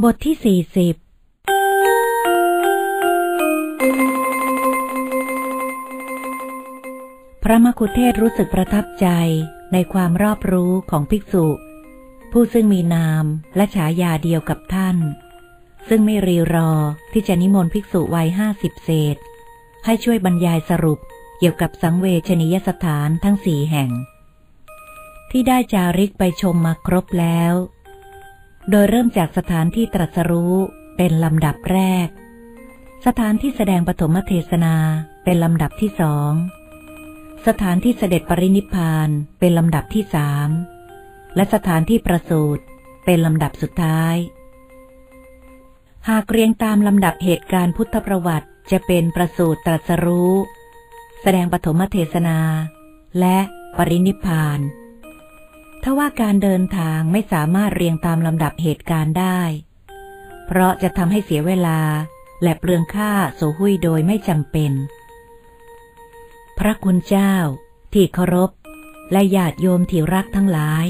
บทที่สี่สิบ พระมคุเทศรู้สึกประทับใจในความรอบรู้ของภิกษุ ผู้ซึ่งมีนามและฉายาเดียวกับท่าน ซึ่งไม่รีรอที่จะนิมนต์ภิกษุวัยห้าสิบเศษ ให้ช่วยบรรยายสรุปเกี่ยวกับสังเวชนียสถานทั้งสี่แห่ง ที่ได้จาริกไปชมมาครบแล้ว โดยเริ่มจากสถานที่ตรัสรู้เป็นลำดับแรก สถานที่แสดงปฐมเทศนาเป็นลำดับที่สอง สถานที่เสด็จปรินิพานเป็นลำดับที่สาม และสถานที่ประสูติเป็นลำดับสุดท้าย หากเรียงตามลำดับเหตุการณ์พุทธประวัติจะเป็นประสูติตรัสรู้ แสดงปฐมเทศนา และปรินิพาน ถ้าว่าการเดินทางไม่สามารถเรียงตามลำดับเหตุการณ์ได้ เพราะจะทำให้เสียเวลาและเปลืองค่าโสหุยโดยไม่จำเป็น พระคุณเจ้า ที่เคารพ และญาติโยมที่รักทั้งหลาย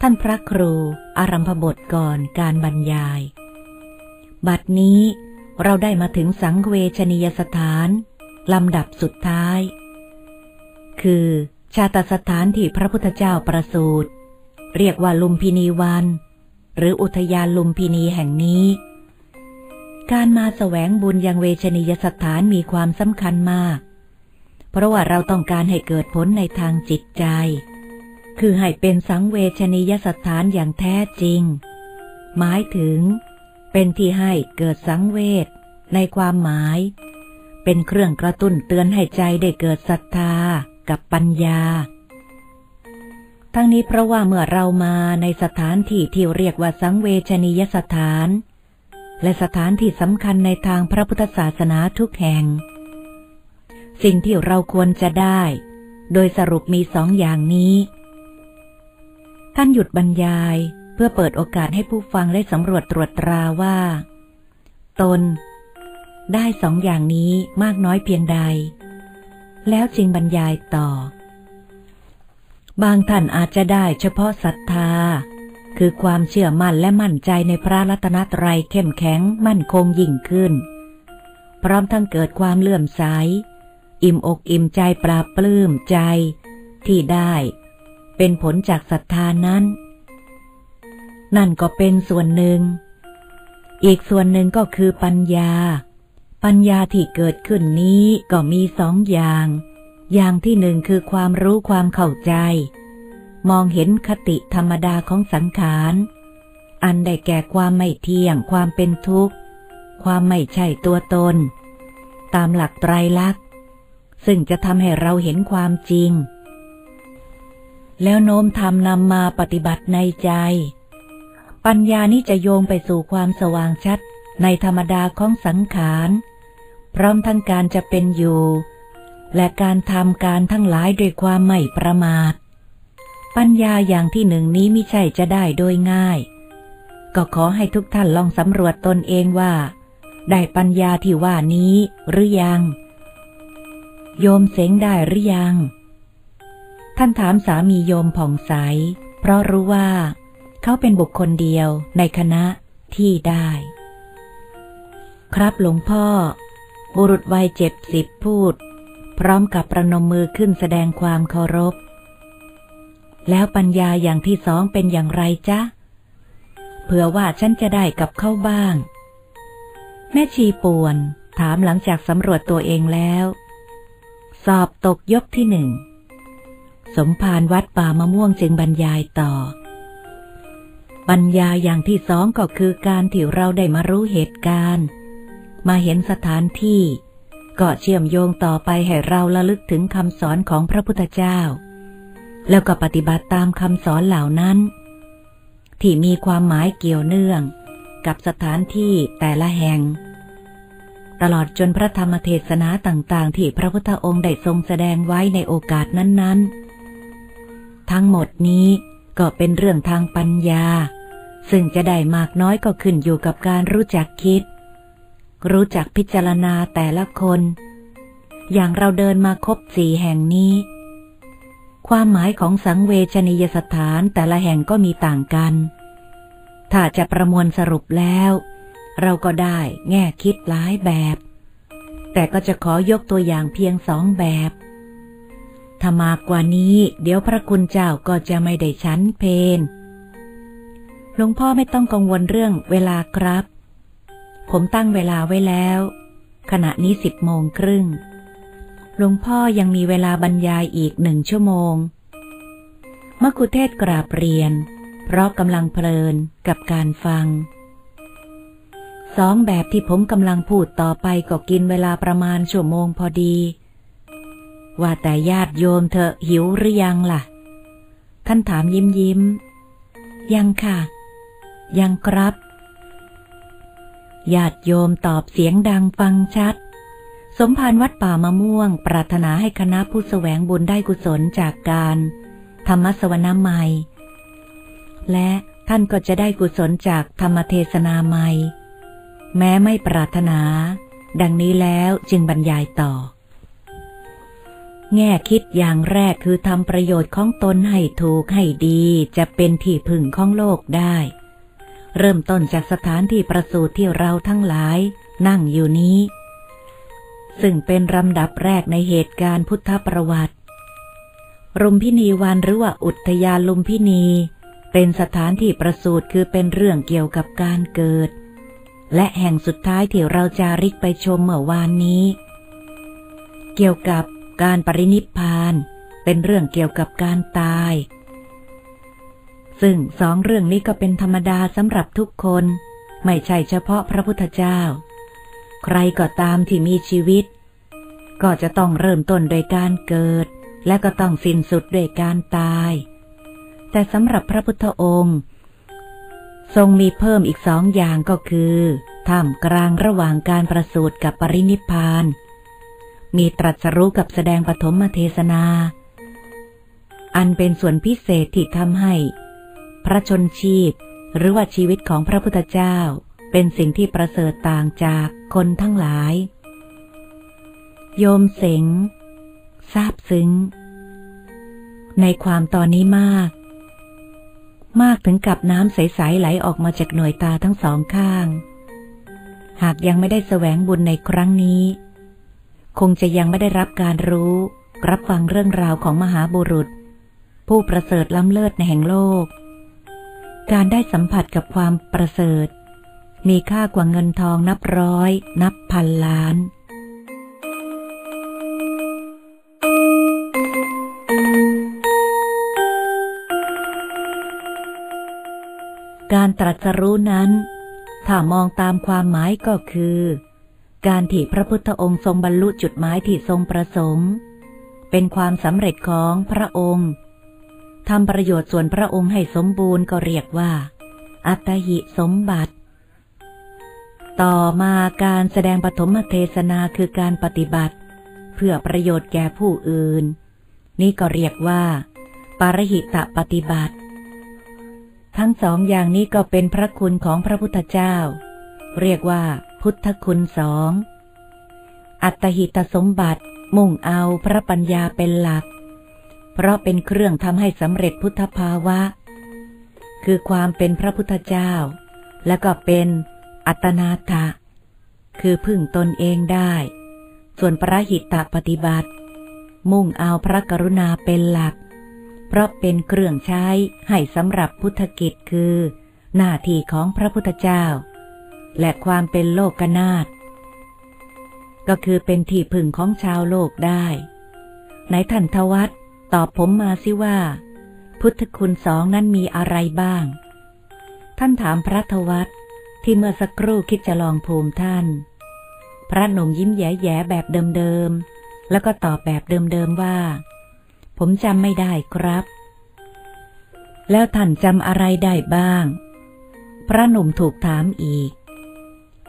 ท่านพระครูอารัมพบทก่อนการบรรยาย บัดนี้เราได้มาถึงสังเวชนียสถานลำดับสุดท้าย คือ ชาตสถานที่พระพุทธเจ้าประสูติเรียกว่าลุมพินีวัน หรืออุทยานลุมพินีแห่งนี้ การมาแสวงบุญยังเวชนียสถานมีความสำคัญมาก เพราะว่าเราต้องการให้เกิดผลในทางจิตใจ คือให้เป็นสังเวชนียสถานอย่างแท้จริง หมายถึง เป็นที่ให้เกิดสังเวชในความหมาย เป็นเครื่องกระตุ้นเตือนให้ใจได้เกิดศรัทธา กับปัญญา ทั้งนี้เพราะว่าเมื่อเรามาในสถานที่ที่เรียกว่าสังเวชนียสถาน และสถานที่สำคัญในทางพระพุทธศาสนาทุกแห่ง สิ่งที่เราควรจะได้ โดยสรุปมีสองอย่างนี้ ท่านหยุดบรรยายเพื่อเปิดโอกาสให้ผู้ฟังได้สำรวจตรวจตราว่า ตนได้สองอย่างนี้มากน้อยเพียงใด แล้วจึงบรรยายต่อ บางท่านอาจจะได้เฉพาะศรัทธา คือความเชื่อมั่นและมั่นใจในพระรัตนตรัยเข้มแข็งมั่นคงยิ่งขึ้น พร้อมทั้งเกิดความเลื่อมใส อิ่มอกอิ่มใจปราบปลื้มใจ ที่ได้ เป็นผลจากศรัทธานั้น นั่นก็เป็นส่วนหนึ่ง อีกส่วนหนึ่งก็คือปัญญา ปัญญาที่เกิดขึ้นนี้ก็มีสองอย่าง อย่างที่หนึ่งคือความรู้ความเข้าใจ มองเห็นคติธรรมดาของสังขาร อันได้แก่ความไม่เที่ยง ความเป็นทุกข์ ความไม่ใช่ตัวตน ตามหลักไตรลักษณ์ ซึ่งจะทำให้เราเห็นความจริง แล้วโน้มทำนำมาปฏิบัติในใจ ปัญญานี้จะโยงไปสู่ความสว่างชัด ในธรรมดาของสังขารพร้อมทั้งการจะเป็นอยู่ และการทำการทั้งหลายด้วยความไม่ประมาท ปัญญาอย่างที่หนึ่งนี้ไม่ใช่จะได้โดยง่าย ก็ขอให้ทุกท่านลองสำรวจตนเองว่า ได้ปัญญาที่ว่านี้หรือยัง โยมเสงได้หรือยัง ท่านถามสามีโยมผ่องใส เพราะรู้ว่า เขาเป็นบุคคลเดียวในคณะที่ได้ ครับหลวงพ่อ บุรุษวัยเจ็ดสิบพูด พร้อมกับประนมมือขึ้นแสดงความเคารพ แล้วปัญญาอย่างที่สองเป็นอย่างไรจ๊ะ เผื่อว่าฉันจะได้กับเข้าบ้าง แม่ชีป่วนถามหลังจากสำรวจตัวเองแล้ว สอบตกยกที่หนึ่ง สมภารวัดป่ามะม่วงจึงบรรยายต่อปัญญาอย่างที่สองก็คือการที่เราได้มารู้เหตุการณ์ มาเห็นสถานที่ ก็เชื่อมโยงต่อไปให้เราระลึกถึงคำสอนของพระพุทธเจ้า แล้วก็ปฏิบัติตามคำสอนเหล่านั้น ที่มีความหมายเกี่ยวเนื่องกับสถานที่แต่ละแห่ง ตลอดจนพระธรรมเทศนาต่างๆ ที่พระพุทธองค์ได้ทรงแสดงไว้ในโอกาสนั้นๆ ทั้งหมดนี้ก็เป็นเรื่องทางปัญญา ซึ่งจะได้มากน้อยก็ขึ้นอยู่กับการรู้จักคิด รู้จักพิจารณาแต่ละคน อย่างเราเดินมาครบสี่แห่งนี้ ความหมายของสังเวชนียสถานแต่ละแห่งก็มีต่างกัน ถ้าจะประมวลสรุปแล้ว เราก็ได้แง่คิดหลายแบบ แต่ก็จะขอยกตัวอย่างเพียงสองแบบถ้ามากกว่านี้ เดี๋ยวพระคุณเจ้าก็จะไม่ได้ชั้นเพนหลวงพ่อไม่ต้องกังวลเรื่องเวลาครับ ผมตั้งเวลาไว้แล้ว ขณะนี้สิบโมงครึ่ง หลวงพ่อยังมีเวลาบรรยายอีกหนึ่งชั่วโมงมกุเทศกราบเรียน เพราะกำลังเพลินกับการฟัง สองแบบที่ผมกำลังพูดต่อไปก็กินเวลาประมาณชั่วโมงพอดี ว่าแต่ญาติโยมเธอหิวหรือยังล่ะ ท่านถามยิ้มยิ้ม ยังค่ะ ยังครับ ญาติโยมตอบเสียงดังฟังชัด สมภารวัดป่ามะม่วง ปรารถนาให้คณะผู้แสวงบุญได้กุศลจากการ ธรรมสวนาใหม่และท่านก็จะได้กุศลจากธรรมเทศนาใหม่แม้ไม่ปรารถนา ดังนี้แล้วจึงบรรยายต่อ แง่คิดอย่างแรกคือทำประโยชน์ของตนให้ถูกให้ดีจะเป็นที่พึ่งของโลกได้ เริ่มต้นจากสถานที่ประสูติที่เราทั้งหลาย นั่งอยู่นี้ ซึ่งเป็นลำดับแรกในเหตุการณ์พุทธประวัติรุมพินีวันหรือว่าอุทยานลุมพินี เป็นสถานที่ประสูติคือเป็นเรื่องเกี่ยวกับการเกิด และแห่งสุดท้ายที่เราจาริกไปชมเมื่อวานนี้ เกี่ยวกับการปรินิพาน เป็นเรื่องเกี่ยวกับการตาย ซึ่งสองเรื่องนี้ก็เป็นธรรมดาสำหรับทุกคน ไม่ใช่เฉพาะพระพุทธเจ้า ใครก็ตามที่มีชีวิต ก็จะต้องเริ่มต้นโดยการเกิด และก็ต้องสิ้นสุดด้วยการตาย แต่สำหรับพระพุทธองค์ ทรงมีเพิ่มอีกสองอย่างก็คือท่ามกลางระหว่างการประสูติกับปรินิพาน มีตรัสรู้กับแสดงปฐมเทศนา อันเป็นส่วนพิเศษที่ทำให้ พระชนชีพ หรือว่าชีวิตของพระพุทธเจ้า เป็นสิ่งที่ประเสริฐต่างจากคนทั้งหลาย โยมเสงซาบซึ้ง ในความตอนนี้มาก มากถึงกับน้ำใส ๆ ไหลออกมาจากหน่วยตาทั้งสองข้าง หากยังไม่ได้แสวงบุญในครั้งนี้ คงจะยังไม่ได้รับการรู้รับฟังเรื่องราวของมหาบุรุษ ผู้ประเสริฐล้ำเลิศในแห่งโลก การได้สัมผัสกับความประเสริฐ มีค่ากว่าเงินทองนับร้อย นับพันล้านการตรัสรู้นั้น ถ้ามองตามความหมายก็คือ การที่พระพุทธองค์ทรงบรรลุจุดหมายที่ทรงประสงค์ เป็นความสำเร็จของพระองค์ ทำประโยชน์ส่วนพระองค์ให้สมบูรณ์ก็เรียกว่า อัตหิสมบัติ ต่อมาการแสดงปฐมเทศนาคือการปฏิบัติ เพื่อประโยชน์แก่ผู้อื่น นี่ก็เรียกว่า ปารหิตะปฏิบัติ ทั้งสองอย่างนี้ก็เป็นพระคุณของพระพุทธเจ้า เรียกว่า พุทธคุณสอง อัตหิตสมบัติมุ่งเอาพระปัญญาเป็นหลัก เพราะเป็นเครื่องทำให้สำเร็จพุทธภาวะ คือความเป็นพระพุทธเจ้า และก็เป็นอัตนาถะคือพึ่งตนเองได้ ส่วนประหิตะปฏิบัติ มุ่งเอาพระกรุณาเป็นหลัก เพราะเป็นเครื่องใช้ให้สำหรับพุทธกิจคือ หน้าที่ของพระพุทธเจ้า และความเป็นโลกนาฏก็คือเป็นที่พึ่งของชาวโลกได้ ไหนท่านทวัต ตอบผมมาสิว่า พุทธคุณสองนั้นมีอะไรบ้าง ท่านถามพระทวัตที่เมื่อสักครู่คิดจะลองภูมิท่าน พระหนุ่มยิ้มแย่ๆแบบเดิมๆ แล้วก็ตอบแบบเดิมๆว่า ผมจำไม่ได้ครับ แล้วท่านจำอะไรได้บ้าง พระหนุ่มถูกถามอีก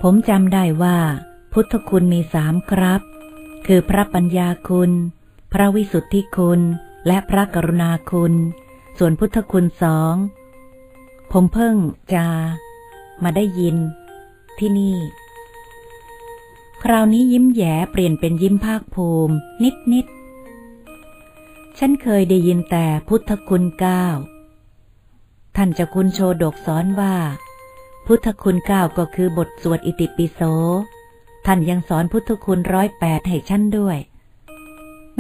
ผมจำได้ว่า พุทธคุณมีสามครับ คือพระปัญญาคุณ พระวิสุทธิคุณ และพระกรุณาคุณ ส่วนพุทธคุณสอง ผมเพิ่งจะ มาได้ยิน ที่นี่ คราวนี้ยิ้มแย้เปลี่ยนเป็นยิ้มภาคภูมิ นิดนิดฉันเคยได้ยินแต่พุทธคุณเก้าท่านจะคุณโชดกสอนว่า พุทธคุณเก้าก็คือบทสวดอิติปิโส ท่านยังสอนพุทธคุณร้อยแปดให้ฉันด้วย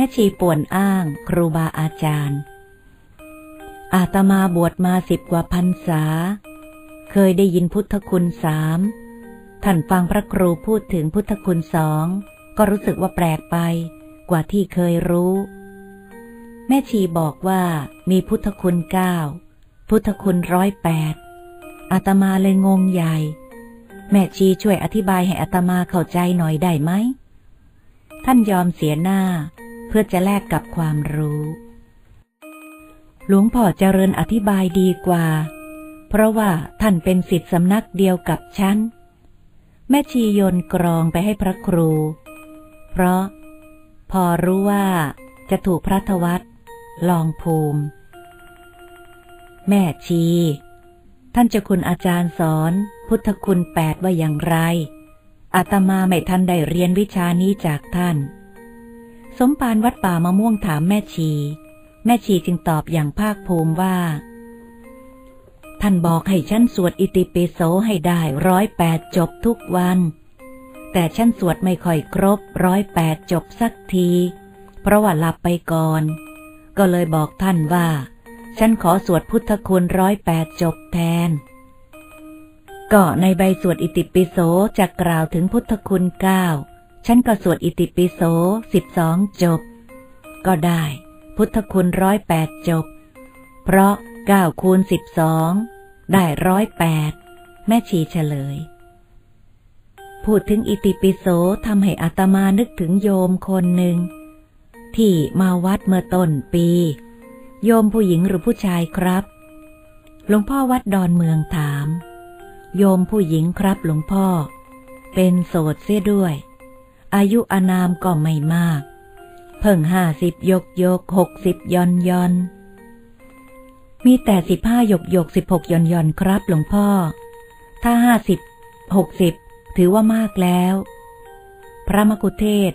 ม่ชีป่วนอ้าง ครูบาอาจารย์ อาตมาบวชมาสิบกว่าพันษา เคยได้ยินพุทธคุณสามท่านฟังพระครูพูดถึงพุทธคุณสอง ก็รู้สึกว่าแปลกไป กว่าที่เคยรู้ แม่ชีบอกว่ามีพุทธคุณเก้าพุทธคุณร้อยแปดอาตมาเลยงงใหญ่ แม่ชีช่วยอธิบายให้อาตมาเข้าใจหน่อยได้ไหม ท่านยอมเสียหน้า เพื่อจะแลกกับความรู้ หลวงพ่อเจริญอธิบายดีกว่า เพราะว่าท่านเป็นสิทธิสำนักเดียวกับฉัน แม่ชีโยนกรองไปให้พระครู เพราะ พอรู้ว่าจะถูกพระทวัตลองภูมิ แม่ชี ท่านจ้าคุณอาจารย์สอนพุทธคุณแปดว่าอย่างไรอาตมาไม่ทันได้เรียนวิชานี้จากท่าน สมปานวัดป่ามะม่วงถามแม่ชี แม่ชีจึงตอบอย่างภาคภูมิว่า ท่านบอกให้ฉันสวดอิติปิโสให้ได้ร้อยแปดจบทุกวัน แต่ฉันสวดไม่ค่อยครบร้อยแปดจบสักที เพราะว่าหลับไปก่อน ก็เลยบอกท่านว่า ฉันขอสวดพุทธคุณร้อยแปดจบแทน ก็ในใบสวดอิติปิโสจะกล่าวถึงพุทธคุณเก้า ฉันก็สวดอิติปิโสสิบสองจบ ก็ได้ พุทธคุณร้อยแปดจบ เพราะเก้าคูณสิบสองได้ร้อยแปดแม่ชีเฉลย พูดถึงอิติปิโสทำให้อาตมานึกถึงโยมคนหนึ่ง ที่มาวัดเมื่อต้นปี โยมผู้หญิงหรือผู้ชายครับหลวงพ่อวัดดอนเมืองถาม โยมผู้หญิงครับหลวงพ่อ เป็นโสดเสียด้วย อายุอานามก็ไม่มาก เพิ่งห้าสิบยกยกหกสิบยอนยอน มีแต่สิบห้ายกยกสิบหกยอนยอนครับหลวงพ่อ ถ้าห้าสิบหกสิบถือว่ามากแล้ว พระมกุเทศ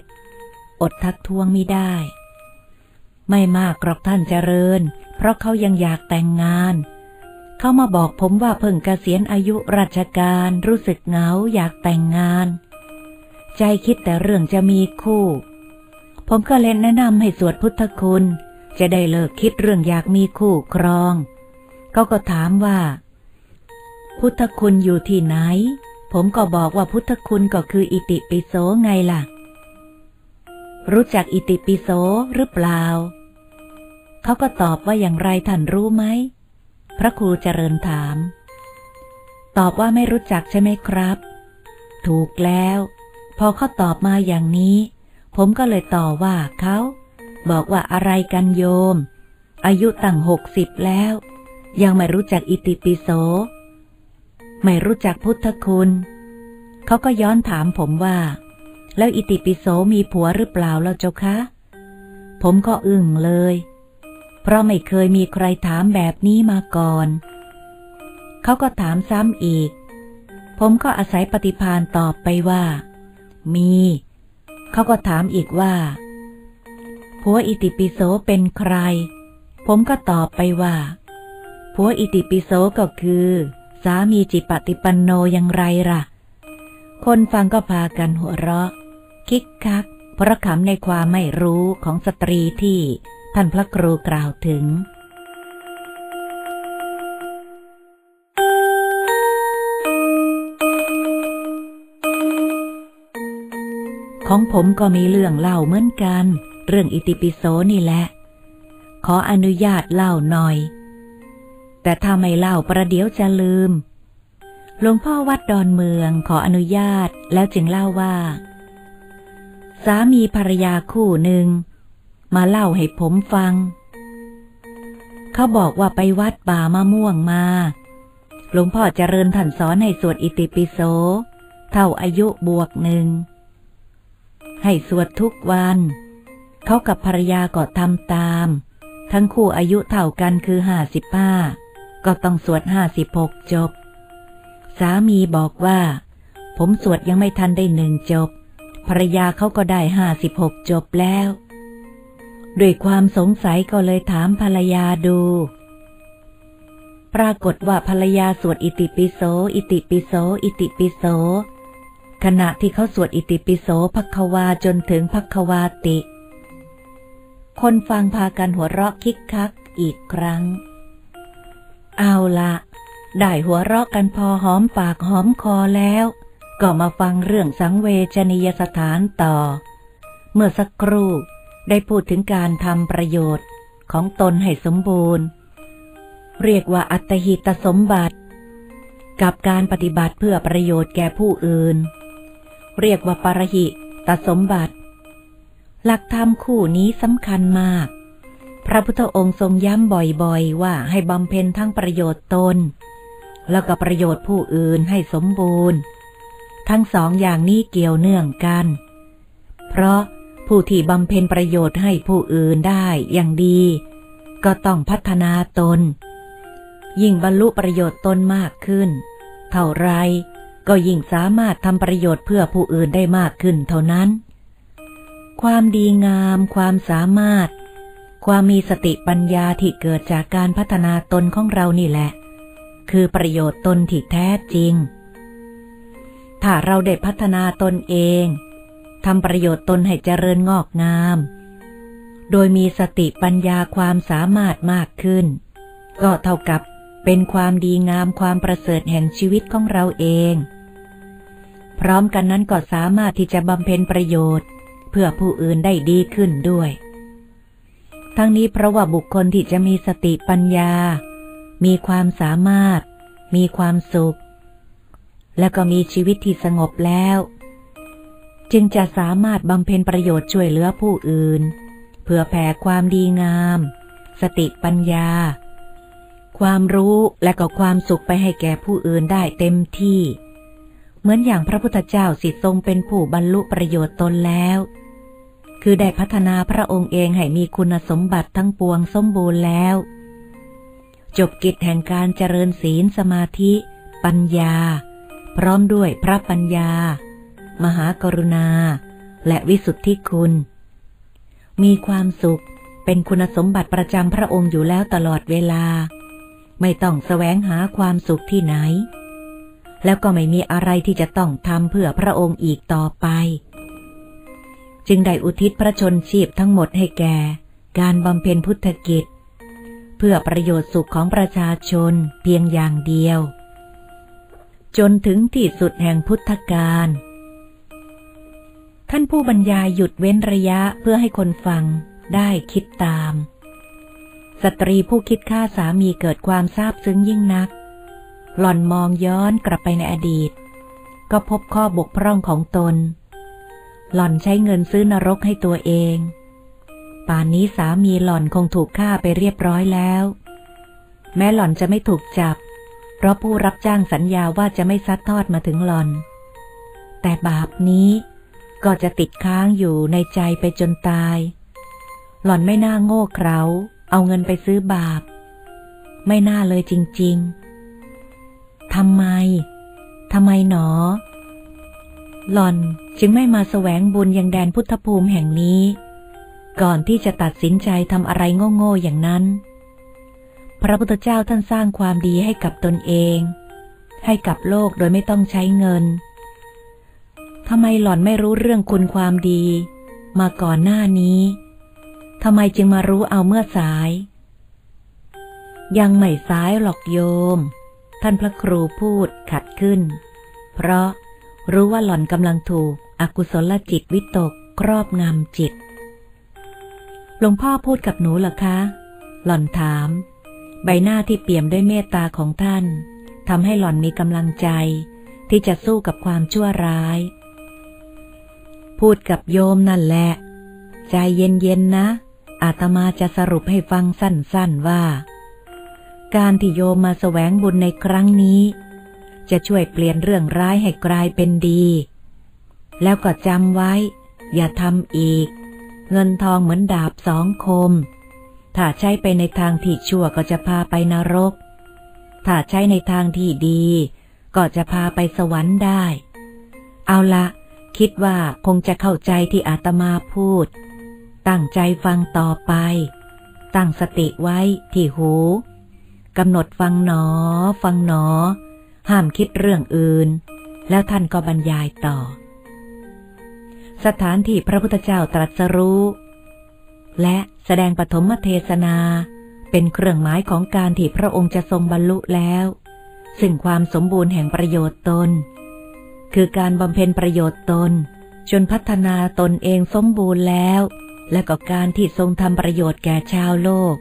อดทักท้วงไมิได้ ไม่มากหรอกท่านเจริญ เพราะเขายังอยากแต่งงานเขามาบอกผมว่าเพิ่งเกษียณอายุราชการรู้สึกเหงาอยากแต่งงาน ใจคิดแต่เรื่องจะมีคู่ ผมก็เลยแนะนำให้สวดพุทธคุณ จะได้เลิกคิดเรื่องอยากมีคู่ครอง เขาก็ถามว่า พุทธคุณอยู่ที่ไหน ผมก็บอกว่าพุทธคุณก็คืออิติปิโสไงล่ะ รู้จักอิติปิโสหรือเปล่า เขาก็ตอบว่าอย่างไรท่านรู้ไหม พระครูเจริญถาม ตอบว่าไม่รู้จักใช่ไหมครับ ถูกแล้ว พอเขาตอบมาอย่างนี้ ผมก็เลยต่อว่าเขาบอกว่าอะไรกันโยม อายุตั้งหกสิบแล้ว ยังไม่รู้จักอิติปิโส ไม่รู้จักพุทธคุณ เขาก็ย้อนถามผมว่า แล้วอิติปิโสมีผัวหรือเปล่าแล้วเจ้าคะ ผมก็อึ้งเลย เพราะไม่เคยมีใครถามแบบนี้มาก่อน เขาก็ถามซ้ำอีก ผมก็อาศัยปฏิพานตอบไปว่า มี เขาก็ถามอีกว่า ผัวอิติปิโสเป็นใคร ผมก็ตอบไปว่า ผัวอิติปิโสก็คือ สามีจิปฏิปันโนอย่างไรล่ะ คนฟังก็พากันหัวเราะ คิกคัก เพราะขำในความไม่รู้ของสตรีที่ท่านพระครูกล่าวถึง ของผมก็มีเรื่องเล่าเหมือนกัน เรื่องอิติปิโสนี่แหละ ขออนุญาตเล่าหน่อย แต่ถ้าไม่เล่าประเดี๋ยวจะลืม หลวงพ่อวัดดอนเมืองขออนุญาตแล้วจึงเล่าว่า สามีภรรยาคู่หนึ่ง มาเล่าให้ผมฟัง เขาบอกว่าไปวัดป่ามะม่วงมาหลวงพ่อเจริญท่านสอนให้สวดอิติปิโส เท่าอายุบวกหนึ่ง ให้สวดทุกวัน เขากับภรรยาก็ทำตาม ทั้งคู่อายุเท่ากันคือห้าสิบห้าก็ต้องสวดห้าสิบหกจบ สามีบอกว่า ผมสวดยังไม่ทันได้หนึ่งจบ ภรรยาเขาก็ได้ห้าสิบหกจบแล้ว ด้วยความสงสัยก็เลยถามภรรยาดู ปรากฏว่าภรรยาสวดอิติปิโส อิติปิโส อิติปิโส ขณะที่เขาสวดอิติปิโสพักวาจนถึงพักวาติ คนฟังพากันหัวเราะคิกคักอีกครั้ง เอาละได้หัวเราะกันพอหอมปากหอมคอแล้ว ก็มาฟังเรื่องสังเวชนียสถานต่อ เมื่อสักครู่ได้พูดถึงการทำประโยชน์ของตนให้สมบูรณ์ เรียกว่าอัตหิตสมบัติ กับการปฏิบัติเพื่อประโยชน์แก่ผู้อื่น เรียกว่าปรหิตสมบัติ หลักธรรมคู่นี้สำคัญมาก พระพุทธองค์ทรงย้ำบ่อยๆ ว่าให้บำเพ็ญทั้งประโยชน์ตน แล้วก็ประโยชน์ผู้อื่นให้สมบูรณ์ ทั้งสองอย่างนี้เกี่ยวเนื่องกัน เพราะผู้ที่บำเพ็ญประโยชน์ให้ผู้อื่นได้อย่างดี ก็ต้องพัฒนาตน ยิ่งบรรลุประโยชน์ตนมากขึ้น เท่าไร ก็ยิ่งสามารถทำประโยชน์เพื่อผู้อื่นได้มากขึ้นเท่านั้น ความดีงาม ความสามารถ ความมีสติปัญญาที่เกิดจากการพัฒนาตนของเรานี่แหละ คือประโยชน์ตนที่แท้จริง ถ้าเราได้พัฒนาตนเองทำประโยชน์ตนให้เจริญงอกงาม โดยมีสติปัญญาความสามารถมากขึ้น ก็เท่ากับเป็นความดีงามความประเสริฐแห่งชีวิตของเราเอง พร้อมกันนั้นก็สามารถที่จะบำเพ็ญประโยชน์ เพื่อผู้อื่นได้ดีขึ้นด้วย ทั้งนี้เพราะว่าบุคคลที่จะมีสติปัญญา มีความสามารถ มีความสุข และก็มีชีวิตที่สงบแล้ว จึงจะสามารถบำเพ็ญประโยชน์ช่วยเหลือผู้อื่น เพื่อแผ่ความดีงาม สติปัญญา ความรู้และก็ความสุขไปให้แก่ผู้อื่นได้เต็มที่ เหมือนอย่างพระพุทธเจ้าสิทรงเป็นผู้บรรลุประโยชน์ตนแล้ว คือได้พัฒนาพระองค์เองให้มีคุณสมบัติทั้งปวงสมบูรณ์แล้ว จบกิจแห่งการเจริญศีลสมาธิ ปัญญา พร้อมด้วยพระปัญญา มหากรุณา และวิสุทธิคุณ มีความสุขเป็นคุณสมบัติประจำพระองค์อยู่แล้วตลอดเวลา ไม่ต้องแสวงหาความสุขที่ไหน แล้วก็ไม่มีอะไรที่จะต้องทำเพื่อพระองค์อีกต่อไป จึงได้อุทิศพระชนชีพทั้งหมดให้แก่ การบำเพ็ญพุทธกิจ เพื่อประโยชน์สุขของประชาชนเพียงอย่างเดียว จนถึงที่สุดแห่งพุทธกาลท่านผู้บรรยายหยุดเว้นระยะเพื่อให้คนฟังได้คิดตาม สตรีผู้คิดฆ่าสามีเกิดความซาบซึ้งยิ่งนัก หล่อนมองย้อนกลับไปในอดีต ก็พบข้อบกพร่องของตน หล่อนใช้เงินซื้อนรกให้ตัวเอง ป่านนี้สามีหล่อนคงถูกฆ่าไปเรียบร้อยแล้ว แม้หล่อนจะไม่ถูกจับ เพราะผู้รับจ้างสัญญาว่าจะไม่ซัดทอดมาถึงหล่อน แต่บาปนี้ก็จะติดค้างอยู่ในใจไปจนตาย หล่อนไม่น่าโง่เขลาเอาเงินไปซื้อบาป ไม่น่าเลยจริง ๆ ทำไม ทำไมหนอ หล่อนจึงไม่มาแสวงบุญยังแดนพุทธภูมิแห่งนี้ ก่อนที่จะตัดสินใจทำอะไรโง่ๆอย่างนั้น พระพุทธเจ้าท่านสร้างความดีให้กับตนเอง ให้กับโลกโดยไม่ต้องใช้เงินทำไมหล่อนไม่รู้เรื่องคุณความดี มาก่อนหน้านี้ทำไมจึงมารู้เอาเมื่อสาย ยังไม่สายหรอกโยม ท่านพระครูพูดขัดขึ้น เพราะรู้ว่าหล่อนกำลังถูกอกุศลจิตวิตกครอบงำจิต หลวงพ่อพูดกับหนูเหรอคะ หล่อนถาม ใบหน้าที่เปี่ยมด้วยเมตตาของท่านทำให้หล่อนมีกำลังใจ ที่จะสู้กับความชั่วร้าย พูดกับโยมนั่นแหละ ใจเย็นๆนะ อาตมาจะสรุปให้ฟังสั้นๆว่า การที่โยมมาแสวงบุญในครั้งนี้ จะช่วยเปลี่ยนเรื่องร้ายให้กลายเป็นดี แล้วก็จำไว้ อย่าทำอีก เงินทองเหมือนดาบสองคม ถ้าใช้ไปในทางที่ชั่วก็จะพาไปนรก ถ้าใช้ในทางที่ดี ก็จะพาไปสวรรค์ได้ เอาละคิดว่าคงจะเข้าใจที่อาตมาพูด ตั้งใจฟังต่อไป ตั้งสติไว้ที่หู กำหนดฟังหนอ ฟังหนอ ห้ามคิดเรื่องอื่น แล้วท่านก็บรรยายต่อ สถานที่พระพุทธเจ้าตรัสรู้ และแสดงปฐมเทศนาเป็นเครื่องหมายของการที่พระองค์จะทรงบรรลุแล้ว ซึ่งความสมบูรณ์แห่งประโยชน์ตน คือการบำเพ็ญประโยชน์ตน จนพัฒนาตนเองสมบูรณ์แล้ว และก็การที่ทรงทำประโยชน์แก่ชาวโลก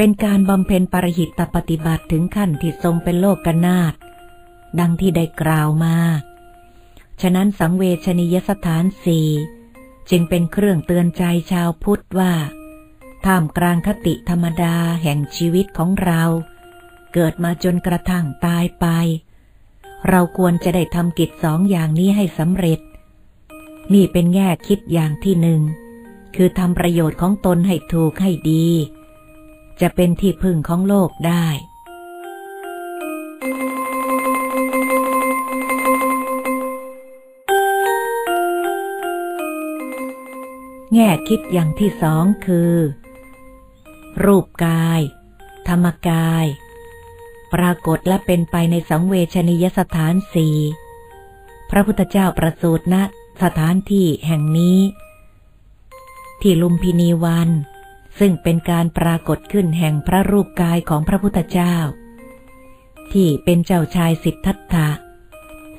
เป็นการบำเพ็ญปรหิตปฏิบัติถึงขั้นที่ทรงเป็นโลกกนาตดังที่ได้กล่าวมา ฉะนั้นสังเวชนียสถานสี่จึงเป็นเครื่องเตือนใจชาวพุทธว่า ท่ามกลางคติธรรมดาแห่งชีวิตของเรา เกิดมาจนกระทั่งตายไป เราควรจะได้ทำกิจสองอย่างนี้ให้สำเร็จ นี่เป็นแง่คิดอย่างที่หนึ่ง คือทำประโยชน์ของตนให้ถูกให้ดี จะเป็นที่พึ่งของโลกได้ แง่คิดอย่างที่สองคือ รูปกาย ธรรมกาย ปรากฏและเป็นไปในสังเวชนียสถานสี่พระพุทธเจ้าประสูตรณสถานที่แห่งนี้ ที่ลุมพินีวัน ซึ่งเป็นการปรากฏขึ้นแห่งพระรูปกายของพระพุทธเจ้า ที่เป็นเจ้าชายสิทธัตถะ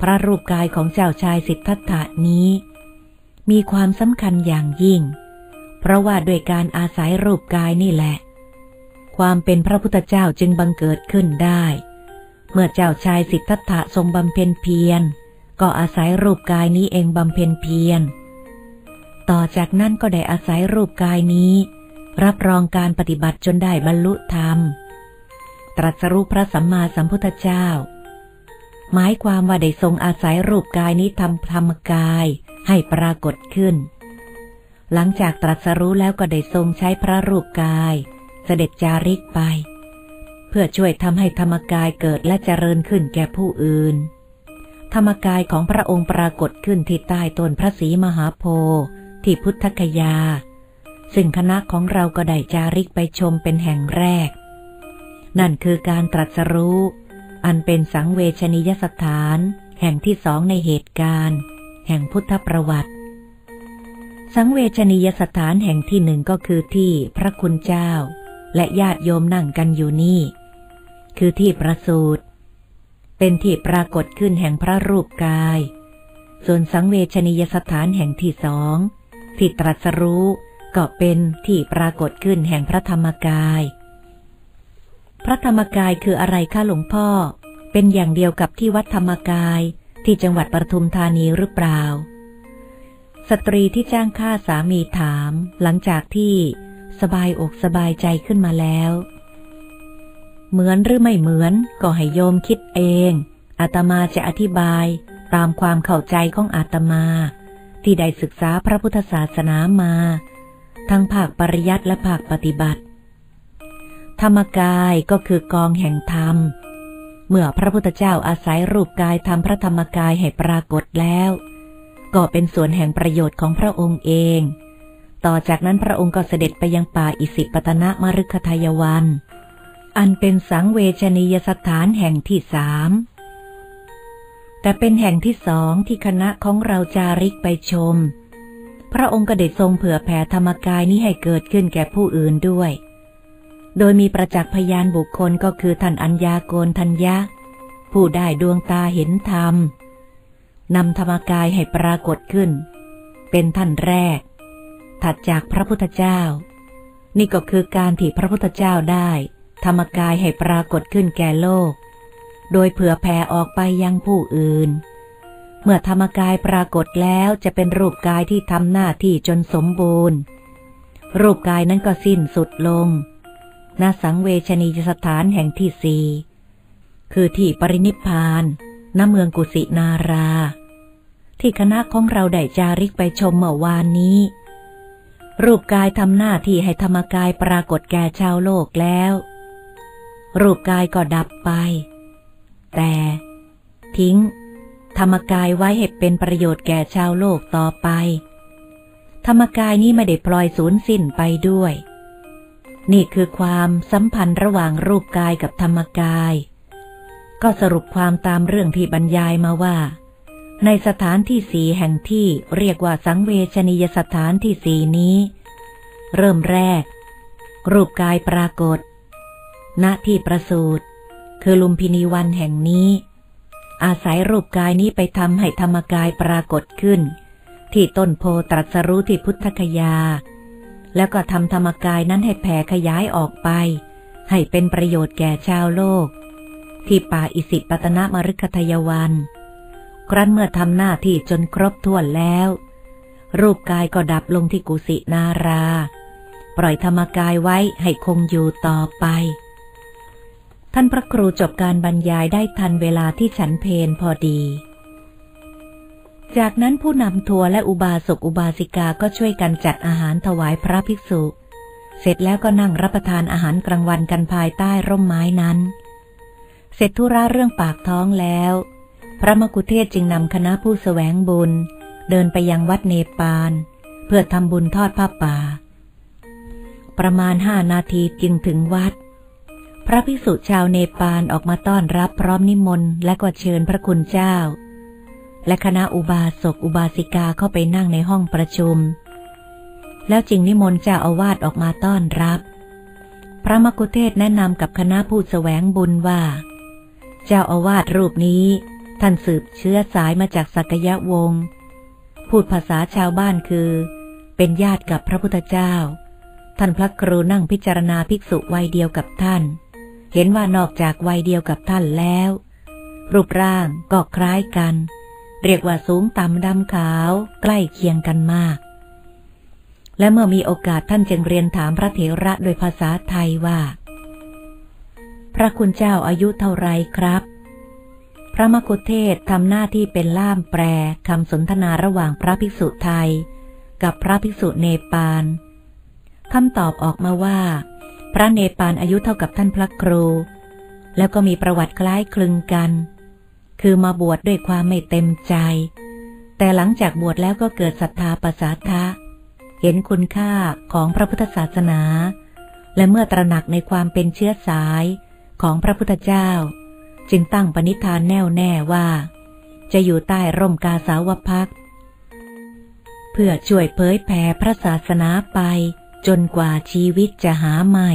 พระรูปกายของเจ้าชายสิทธัตถะนี้ มีความสำคัญอย่างยิ่ง เพราะว่าด้วยการอาศัยรูปกายนี่แหละ ความเป็นพระพุทธเจ้าจึงบังเกิดขึ้นได้ เมื่อเจ้าชายสิทธัตถะทรงบำเพ็ญเพียร ก็อาศัยรูปกายนี้เองบำเพ็ญเพียร ต่อจากนั้นก็ได้อาศัยรูปกายนี้ รับรองการปฏิบัติจนได้บรรลุธรรม ตรัสรู้พระสัมมาสัมพุทธเจ้า หมายความว่าได้ทรงอาศัยรูปกายนี้ทำธรรมกายให้ปรากฏขึ้น หลังจากตรัสรู้แล้วก็ได้ทรงใช้พระรูปกาย เสด็จจาริกไป เพื่อช่วยทำให้ธรรมกายเกิดและเจริญขึ้นแก่ผู้อื่น ธรรมกายของพระองค์ปรากฏขึ้นที่ใต้ต้นพระศรีมหาโพธิ์ที่พุทธคยา ซึ่งคณะของเราก็ได้จาริกไปชมเป็นแห่งแรก นั่นคือการตรัสรู้ อันเป็นสังเวชนียสถาน แห่งที่สองในเหตุการณ์ แห่งพุทธประวัติ สังเวชนียสถานแห่งที่หนึ่งก็คือที่พระคุณเจ้า และญาติโยมนั่งกันอยู่นี่ คือที่ประสูตรเป็นที่ปรากฏขึ้นแห่งพระรูปกาย ส่วนสังเวชนียสถานแห่งที่สองที่ตรัสรู้ ก็เป็นที่ปรากฏขึ้นแห่งพระธรรมกาย พระธรรมกายคืออะไรคะหลวงพ่อ เป็นอย่างเดียวกับที่วัดธรรมกายที่จังหวัดปทุมธานีหรือเปล่า สตรีที่จ้างฆ่าสามีถาม หลังจากที่สบายอกสบายใจขึ้นมาแล้ว เหมือนหรือไม่เหมือนก็ให้โยมคิดเอง อาตมาจะอธิบายตามความเข้าใจของอาตมา ที่ได้ศึกษาพระพุทธศาสนามา ทั้งภาคปริยัติและภาคปฏิบัติ ธรรมกายก็คือกองแห่งธรรม เมื่อพระพุทธเจ้าอาศัยรูปกายทำพระธรรมกายให้ปรากฏแล้ว ก็เป็นส่วนแห่งประโยชน์ของพระองค์เอง ต่อจากนั้นพระองค์ก็เสด็จไปยังป่าอิสิปตนะมฤคทายวัน อันเป็นสังเวชนียสถานแห่งที่สามแต่เป็นแห่งที่สองที่คณะของเราจาริกไปชม พระองค์ก็ได้ทรงเผื่อแผ่ธรรมกายนี้ให้เกิดขึ้นแก่ผู้อื่นด้วย โดยมีประจักษ์พยานบุคคลก็คือท่านอัญญาโกนทัญญะ ผู้ได้ดวงตาเห็นธรรมนำธรรมกายให้ปรากฏขึ้น เป็นท่านแรก ถัดจากพระพุทธเจ้า นี่ก็คือการที่พระพุทธเจ้าได้ ธรรมกายให้ปรากฏขึ้นแก่โลก โดยเผื่อแผ่ออกไปยังผู้อื่น เมื่อธรรมกายปรากฏแล้วจะเป็นรูปกายที่ทำหน้าที่จนสมบูรณ์ รูปกายนั้นก็สิ้นสุดลงณสังเวชนียสถานแห่งที่สี่คือที่ปรินิพานณเมืองกุสินารา ที่คณะของเราได้จาริกไปชมเมื่อวานนี้ รูปกายทำหน้าที่ให้ธรรมกายปรากฏแก่ชาวโลกแล้ว รูปกายก็ดับไป แต่ทิ้ง ธรรมกายไว้ให้เป็นประโยชน์แก่ชาวโลกต่อไป ธรรมกายนี้ไม่ได้ปล่อยสูญสิ้นไปด้วย นี่คือความสัมพันธ์ระหว่างรูปกายกับธรรมกาย ก็สรุปความตามเรื่องที่บรรยายมาว่า ในสถานที่สีแห่งที่เรียกว่าสังเวชนียสถานที่สีนี้ เริ่มแรก รูปกายปรากฏ ณที่ประสูตรคือลุมพินีวันแห่งนี้ อาศัยรูปกายนี้ไปทำให้ธรรมกายปรากฏขึ้น ที่ต้นโพตรัสรู้ที่พุทธคยา แล้วก็ทำธรรมกายนั้นให้แผ่ขยายออกไป ให้เป็นประโยชน์แก่ชาวโลก ที่ป่าอิสิปตนมฤคทยวัน ครั้นเมื่อทำหน้าที่จนครบถ้วนแล้ว รูปกายก็ดับลงที่กุสินารา ปล่อยธรรมกายไว้ให้คงอยู่ต่อไป ท่านพระครูจบการบรรยายได้ทันเวลาที่ฉันเพนพอดี จากนั้นผู้นำทัวร์และอุบาสกอุบาสิกาก็ช่วยกันจัดอาหารถวายพระภิกษุ เสร็จแล้วก็นั่งรับประทานอาหารกลางวันกันภายใต้ร่มไม้นั้น เสร็จธุระเรื่องปากท้องแล้ว พระมกุเทศจึงนำคณะผู้สแสวงบุญ เดินไปยังวัดเนปาล เพื่อทำบุญทอดผ้าป่า ประมาณห้านาทีจึงถึงวัด ระภิกษุชาวเนปาลออกมาต้อนรับพร้อมนิมนต์และก็เชิญพระคุณเจ้า และคณะอุบาสกอุบาสิกาเข้าไปนั่งในห้องประชุม แล้วจึงนิมนต์เจ้าอาวาสออกมาต้อนรับ พระมกุเทศแนะนำกับคณะผู้แสวงบุญว่า เจ้าอาวาสรูปนี้ท่านสืบเชื้อสายมาจากสักยะวงศ์พูดภาษาชาวบ้านคือ เป็นญาติกับพระพุทธเจ้า ท่านพระครูนั่งพิจารณาภิกษุวัยเดียวกับท่าน เห็นว่านอกจากวัยเดียวกับท่านแล้ว รูปร่างก็คล้ายกัน เรียกว่าสูงต่ำดำขาวใกล้เคียงกันมาก และเมื่อมีโอกาสท่านจึงเรียนถามพระเถระโดยภาษาไทยว่า พระคุณเจ้าอายุเท่าไรครับ พระมกุเทศทำหน้าที่เป็นล่ามแปลคำสนทนาระหว่างพระภิกษุไทย กับพระภิกษุเนปาลคำตอบออกมาว่า พระเนปาลอายุเท่ากับท่านพระครู แล้วก็มีประวัติคล้ายคลึงกัน คือมาบวชดด้วยความไม่เต็มใจ แต่หลังจากบวชแล้วก็เกิดศรัทธาประสาทะ เห็นคุณค่าของพระพุทธศาสนา และเมื่อตระหนักในความเป็นเชื้อสายของพระพุทธเจ้า จึงตั้งปณิธานแน่วแน่ว่า จะอยู่ใต้ร่มกาสาวพักเพื่อช่วยเผยแผ่พระศาสนาไป จนกว่าชีวิตจะหาใหม่